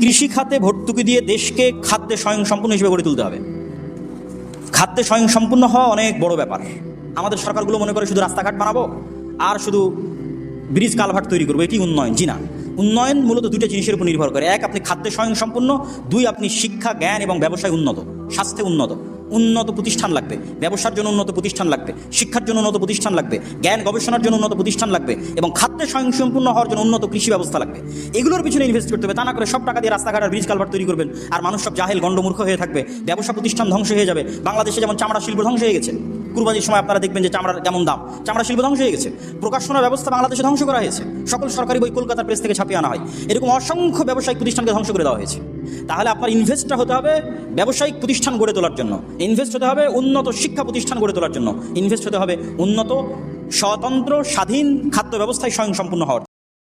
কৃষি খাতে ভর্তুকি দিয়ে দেশকে খাদ্যে স্বয়ংসম্পূর্ণ হিসেবে গড়ে তুলতে হবে। খাদ্যে স্বয়ংসম্পূর্ণ হওয়া অনেক বড় ব্যাপার। আমাদের সরকারগুলো মনে করে শুধু রাস্তাঘাট বানাবো আর শুধু ব্রিজ কালভার্ট তৈরি করব। এটি উন্নয়ন, জি না। উন্নয়ন মূলত দুটা জিনিসের উপর নির্ভর করে। এক, আপনি খাদ্যে স্বয়ংসম্পূর্ণ। দুই, আপনি শিক্ষা, জ্ঞান এবং ব্যবসায় উন্নত, স্বাস্থ্যে উন্নত। উন্নত প্রতিষ্ঠান লাগবে, ব্যবসার জন্য উন্নত প্রতিষ্ঠান লাগবে, শিক্ষার জন্য উন্নত প্রতিষ্ঠান লাগবে, জ্ঞান গবেষণার জন্য উন্নত প্রতিষ্ঠান লাগবে এবং খাদ্যে স্বয়ংসম্পূর্ণ হওয়ার জন্য উন্নত কৃষি ব্যবস্থা লাগবে। এগুলোর পিছনে ইনভেস্ট করতে হবে, তা না করে সব টাকা দিয়ে রাস্তাঘাট আর ব্রিজ কালভার্ট তৈরি করবেন আর মানুষ সব জাহেল, গণ্ডমূর্খ হয়ে থাকবে, ব্যবসা প্রতিষ্ঠান ধ্বংস হয়ে যাবে, বাংলাদেশে যেমন চামড়া শিল্প ধ্বংস হয়ে গেছে। কুরবানির সময় আপনারা দেখবেন যে চামড়ার কেমন দাম, চামড়া শিল্প ধ্বংস হয়ে গেছে প্রকাশনা ব্যবস্থা বাংলাদেশে ধ্বংস করা হয়েছে, সকল সরকারি বই কলকাতার প্রেস থেকে ছাপিয়ে আনা হয়। এরকম অসংখ্য ব্যবসায়িক প্রতিষ্ঠানকে ধ্বংস করে দেওয়া হয়েছে। তাহলে আপনার ইনভেস্টটা হতে হবে ব্যবসায়িক প্রতিষ্ঠান গড়ে তোলার জন্য। ইনভেস্ট হতে হবে উন্নত শিক্ষা প্রতিষ্ঠান গড়ে তোলার জন্য। ইনভেস্ট হতে হবে উন্নত, স্বতন্ত্র, স্বাধীন খাদ্য ব্যবস্থায় স্বয়ংসম্পূর্ণ হওয়ার